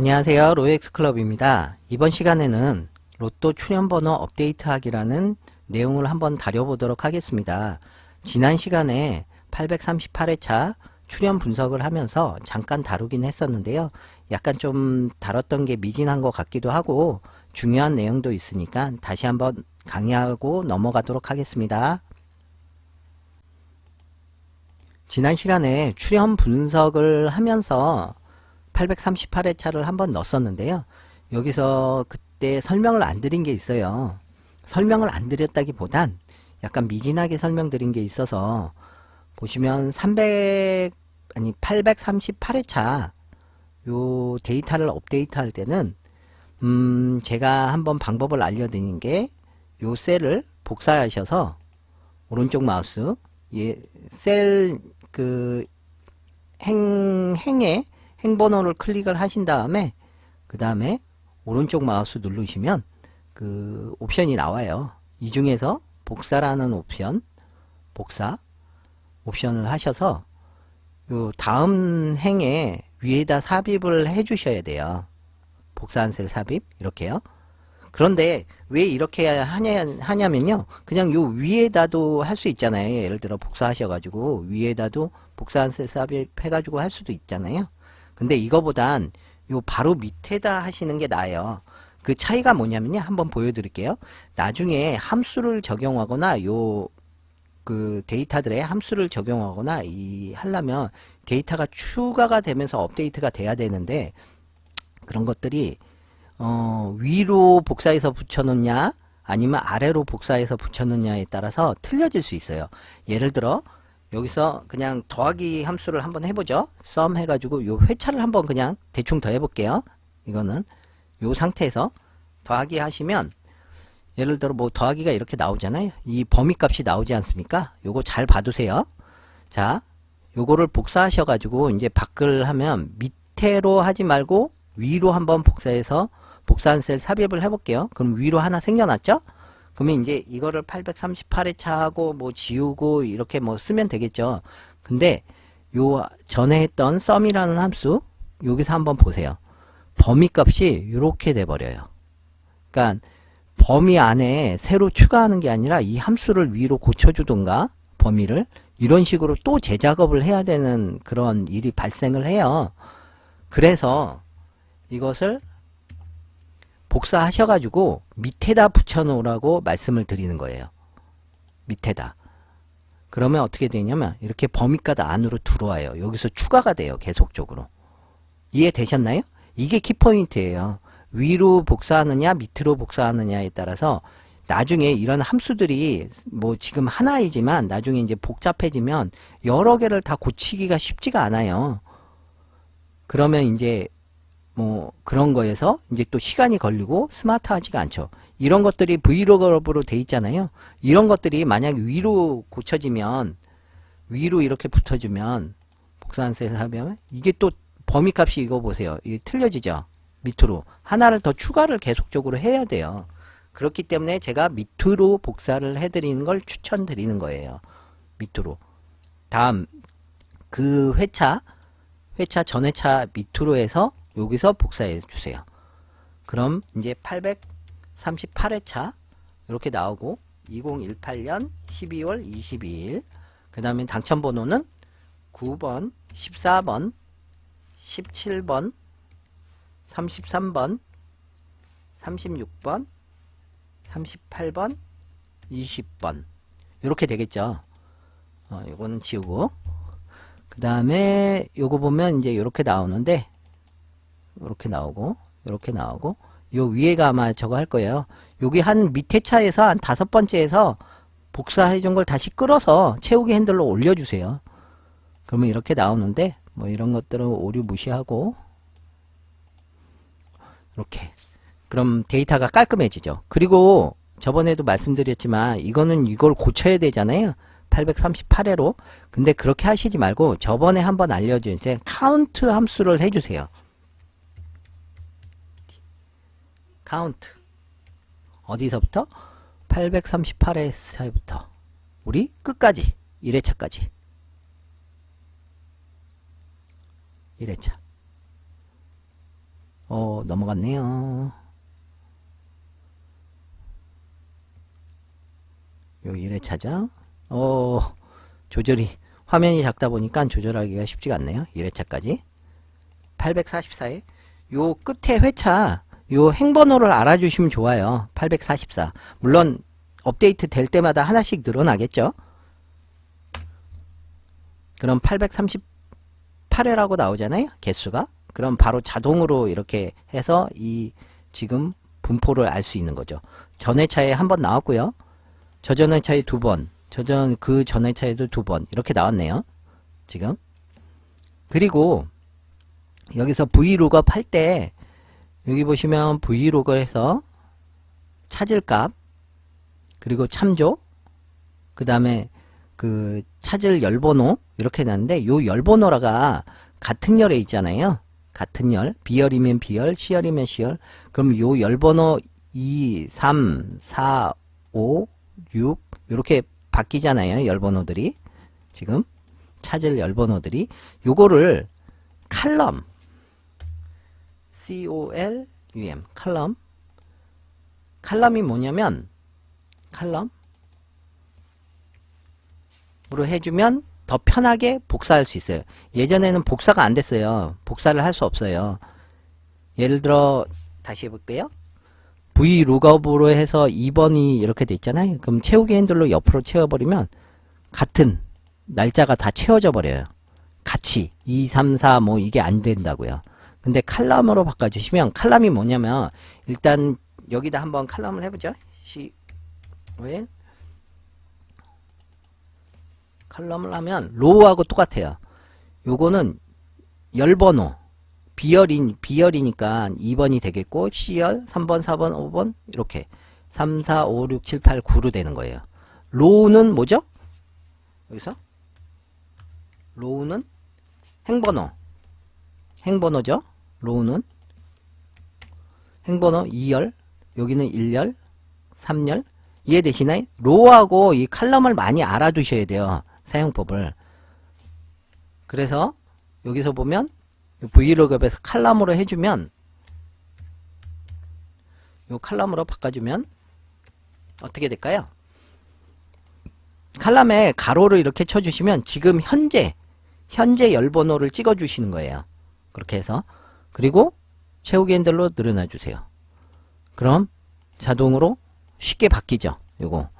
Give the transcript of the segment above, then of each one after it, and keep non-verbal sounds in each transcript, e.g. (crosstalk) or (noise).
안녕하세요. 로엑스 클럽입니다. 이번 시간에는 로또 출연번호 업데이트하기라는 내용을 한번 다뤄보도록 하겠습니다. 지난 시간에 838회차 출연 분석을 하면서 잠깐 다루긴 했었는데요. 약간 좀 다뤘던 게 미진한 것 같기도 하고 중요한 내용도 있으니까 다시 한번 강의하고 넘어가도록 하겠습니다. 지난 시간에 출연 분석을 하면서 838회차를 한번 넣었었는데요. 여기서 그때 설명을 안 드린 게 있어요. 설명을 안 드렸다기보단 약간 미진하게 설명드린 게 있어서 보시면 300 아니 838회차 요 데이터를 업데이트 할 때는 음 제가 한번 방법을 알려드린 게 요 셀을 복사하셔서 오른쪽 마우스 예 셀그 행, 행에 행번호를 클릭을 하신 다음에 그 다음에 오른쪽 마우스 누르시면 그 옵션이 나와요. 이 중에서 복사라는 옵션, 복사 옵션을 하셔서 요 다음 행에 위에다 삽입을 해 주셔야 돼요. 복사한 셀 삽입 이렇게요. 그런데 왜 이렇게 하냐, 하냐면요. 그냥 요 위에다도 할 수 있잖아요. 예를 들어 복사하셔가지고 위에다도 복사한 셀 삽입 해가지고 할 수도 있잖아요. 근데 이거보단 요 바로 밑에다 하시는 게 나아요. 그 차이가 뭐냐면요. 한번 보여드릴게요. 나중에 함수를 적용하거나 요 그 데이터들의 함수를 적용하거나 이 하려면 데이터가 추가가 되면서 업데이트가 돼야 되는데 그런 것들이 어, 위로 복사해서 붙여놓냐 아니면 아래로 복사해서 붙여놓냐에 따라서 틀려질 수 있어요. 예를 들어 여기서 그냥 더하기 함수를 한번 해보죠. 썸 해가지고 요 회차를 한번 그냥 대충 더 해볼게요. 이거는 요 상태에서 더하기 하시면 예를 들어 뭐 더하기가 이렇게 나오잖아요. 이 범위 값이 나오지 않습니까? 요거 잘 봐두세요. 자, 요거를 복사하셔가지고 이제 밖을 하면 밑에로 하지 말고 위로 한번 복사해서 복사한 셀 삽입을 해볼게요. 그럼 위로 하나 생겨났죠? 그러면 이제 이거를 838회차 하고 뭐 지우고 이렇게 뭐 쓰면 되겠죠. 근데 요 전에 했던 썸이라는 함수 여기서 한번 보세요. 범위 값이 이렇게 돼 버려요. 그러니까 범위 안에 새로 추가하는 게 아니라 이 함수를 위로 고쳐주던가 범위를 이런 식으로 또 재작업을 해야 되는 그런 일이 발생을 해요. 그래서 이것을 복사하셔가지고 밑에다 붙여놓으라고 말씀을 드리는 거예요. 밑에다. 그러면 어떻게 되냐면 이렇게 범위가드 안으로 들어와요. 여기서 추가가 돼요. 계속적으로. 이해되셨나요? 이게 키포인트예요. 위로 복사하느냐 밑으로 복사하느냐에 따라서 나중에 이런 함수들이 뭐 지금 하나이지만 나중에 이제 복잡해지면 여러 개를 다 고치기가 쉽지가 않아요. 그러면 이제 뭐 그런 거에서 이제 또 시간이 걸리고 스마트하지가 않죠. 이런 것들이 브이로그로 돼 있잖아요. 이런 것들이 만약 위로 고쳐지면 위로 이렇게 붙어주면 복사한 셋을 하면 이게 또 범위 값이 이거 보세요. 이게 틀려지죠. 밑으로 하나를 더 추가를 계속적으로 해야 돼요. 그렇기 때문에 제가 밑으로 복사를 해드리는 걸 추천드리는 거예요. 밑으로. 다음 그 회차 회차 전회차 밑으로 해서 여기서 복사해 주세요. 그럼 이제 838회차 이렇게 나오고 2018년 12월 22일 그 다음에 당첨번호는 9번, 14번, 17번, 33번, 36번, 38번, 20번 이렇게 되겠죠. 어, 이거는 지우고 그 다음에 요거 보면 이제 이렇게 나오는데 이렇게 나오고 이렇게 나오고 요 위에가 아마 저거 할 거예요. 여기 한 밑에 차에서 한 다섯 번째에서 복사해 준 걸 다시 끌어서 채우기 핸들로 올려주세요. 그러면 이렇게 나오는데 뭐 이런 것들은 오류 무시하고 이렇게 그럼 데이터가 깔끔해지죠. 그리고 저번에도 말씀드렸지만 이거는 이걸 고쳐야 되잖아요. 838회로 근데 그렇게 하시지 말고 저번에 한번 알려준 이제 카운트 함수를 해주세요. 카운트 어디서부터? 838회차부터 우리 끝까지 1회차까지 1회차 어, 넘어갔네요. 요 1회차죠. 어, 조절이, 화면이 작다 보니까 조절하기가 쉽지가 않네요. 1회차까지. 844에, 요 끝에 회차, 요 행번호를 알아주시면 좋아요. 844. 물론, 업데이트 될 때마다 하나씩 늘어나겠죠? 그럼 838회라고 나오잖아요. 개수가. 그럼 바로 자동으로 이렇게 해서 이 지금 분포를 알 수 있는 거죠. 전회차에 한 번 나왔고요. 저전회차에 두 번, 저전 그 전회차에도 두 번 이렇게 나왔네요. 지금. 그리고 여기서 vlookup 할때 여기 보시면 vlookup 해서 찾을 값 그리고 참조 그 다음에 그 찾을 열번호 이렇게 나는데 요 열번호라가 같은 열에 있잖아요. 같은 열, 비열이면 비열, 시열이면 시열. 그럼 요 열번호 2, 3, 4, 5, 6 이렇게 바뀌잖아요. 열번호들이 지금 찾을 열번호들이 요거를 칼럼 C O L U M 칼럼 칼럼이 뭐냐면 칼럼 으로 해주면 더 편하게 복사할 수 있어요. 예전에는 복사가 안 됐어요. 복사를 할 수 없어요. 예를 들어 다시 해볼게요. V 룩업으로 해서 2번이 이렇게 돼 있잖아요. 그럼 채우기 핸들로 옆으로 채워버리면 같은 날짜가 다 채워져 버려요. 같이 2, 3, 4 뭐 이게 안 된다고요. 근데 칼럼으로 바꿔주시면 칼럼이 뭐냐면 일단 여기다 한번 칼럼을 해보죠. C 왜 칼럼을 하면 로우하고 똑같아요. 요거는 열번호 비열인 비열이니까 2번이 되겠고 C열 3번 4번 5번 이렇게 3 4 5 6 7 8 9로 되는 거예요. 로우는 뭐죠? 여기서 로우는 행번호 행번호죠. 로우는 행번호 2열 여기는 1열 3열 이해 되시나요? 로우하고 이 칼럼을 많이 알아두셔야 돼요. 사용법을. 그래서 여기서 보면 브이로그에서 칼럼으로 해주면 요 칼럼으로 바꿔주면 어떻게 될까요? 칼럼에 가로를 이렇게 쳐주시면 지금 현재 현재 열번호를 찍어주시는 거예요. 그렇게 해서 그리고 채우기 핸들로 늘어나 주세요. 그럼 자동으로 쉽게 바뀌죠. 요거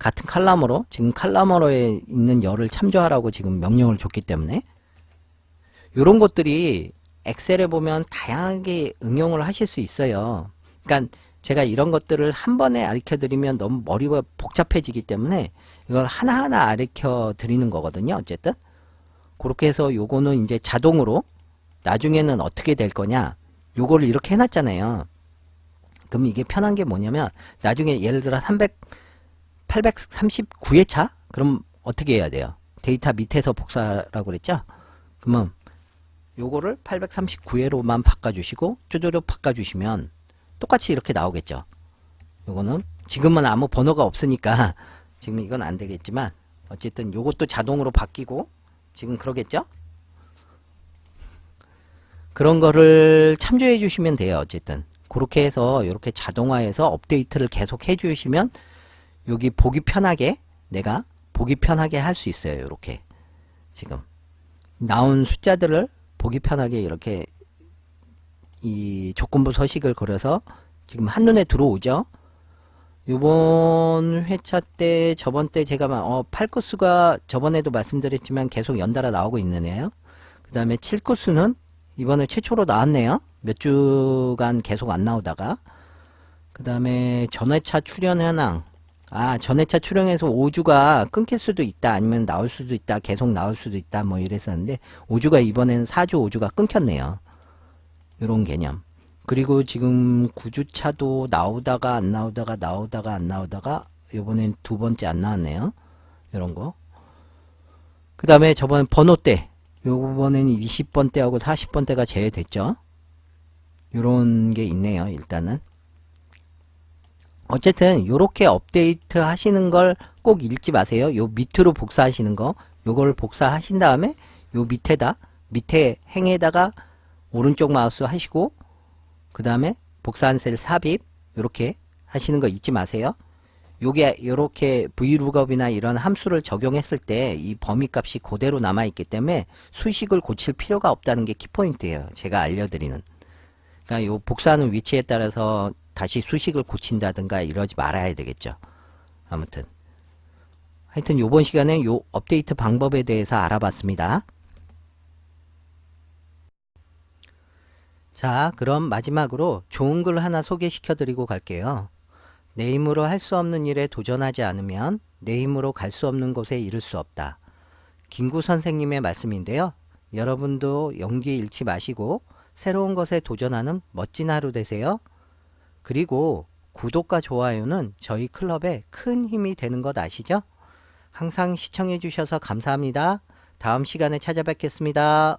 같은 칼럼으로 지금 칼럼으로에 있는 열을 참조하라고 지금 명령을 줬기 때문에 요런 것들이 엑셀에 보면 다양하게 응용을 하실 수 있어요. 그러니까 제가 이런 것들을 한 번에 가르쳐 드리면 너무 머리가 복잡해지기 때문에 이걸 하나하나 가르쳐 드리는 거거든요. 어쨌든 그렇게 해서 요거는 이제 자동으로 나중에는 어떻게 될 거냐 요거를 이렇게 해놨잖아요. 그럼 이게 편한 게 뭐냐면 나중에 예를 들어 300 839회차? 그럼 어떻게 해야 돼요? 데이터 밑에서 복사라고 그랬죠? 그러면 요거를 839회로만 바꿔주시고 쪼쪼쪼 바꿔주시면 똑같이 이렇게 나오겠죠. 요거는 지금은 아무 번호가 없으니까 (laughs) 지금 이건 안 되겠지만 어쨌든 요것도 자동으로 바뀌고 지금 그러겠죠? 그런 거를 참조해 주시면 돼요. 어쨌든 그렇게 해서 이렇게 자동화해서 업데이트를 계속 해 주시면 여기 보기 편하게 내가 보기 편하게 할 수 있어요. 이렇게 지금 나온 숫자들을 보기 편하게 이렇게 이 조건부 서식을 걸어서 지금 한눈에 들어오죠. 요번 회차 때 저번 때 제가 어 8구수가 저번에도 말씀드렸지만 계속 연달아 나오고 있는 애요 그 다음에 7구수는 이번에 최초로 나왔네요. 몇 주간 계속 안 나오다가 그 다음에 전회차 출연 현황 아, 전회차 출연해서 5주가 끊길 수도 있다, 아니면 나올 수도 있다, 계속 나올 수도 있다, 뭐 이랬었는데, 5주가 이번에는 4주, 5주가 끊겼네요. 요런 개념. 그리고 지금 9주차도 나오다가 안 나오다가 나오다가 안 나오다가, 요번엔 두 번째 안 나왔네요. 요런 거. 그 다음에 저번 번호대. 요번에는 20번대하고 40번대가 제외됐죠. 요런 게 있네요, 일단은. 어쨌든 요렇게 업데이트 하시는 걸 꼭 읽지 마세요. 요 밑으로 복사하시는 거 요걸 복사하신 다음에 요 밑에다 밑에 행에다가 오른쪽 마우스 하시고 그 다음에 복사한 셀 삽입 이렇게 하시는 거 잊지 마세요. 요게 요렇게 vlookup이나 이런 함수를 적용했을 때 이 범위 값이 그대로 남아 있기 때문에 수식을 고칠 필요가 없다는 게 키포인트예요. 제가 알려드리는. 그러니까 요 복사하는 위치에 따라서 다시 수식을 고친다든가 이러지 말아야 되겠죠. 아무튼 하여튼 요번 시간에 요 업데이트 방법에 대해서 알아봤습니다. 자, 그럼 마지막으로 좋은 글 하나 소개시켜 드리고 갈게요. 내 힘으로 할 수 없는 일에 도전하지 않으면 내 힘으로 갈 수 없는 곳에 이를 수 없다. 김구 선생님의 말씀인데요. 여러분도 용기 잃지 마시고 새로운 것에 도전하는 멋진 하루 되세요. 그리고 구독과 좋아요는 저희 클럽에 큰 힘이 되는 것 아시죠? 항상 시청해 주셔서 감사합니다. 다음 시간에 찾아뵙겠습니다.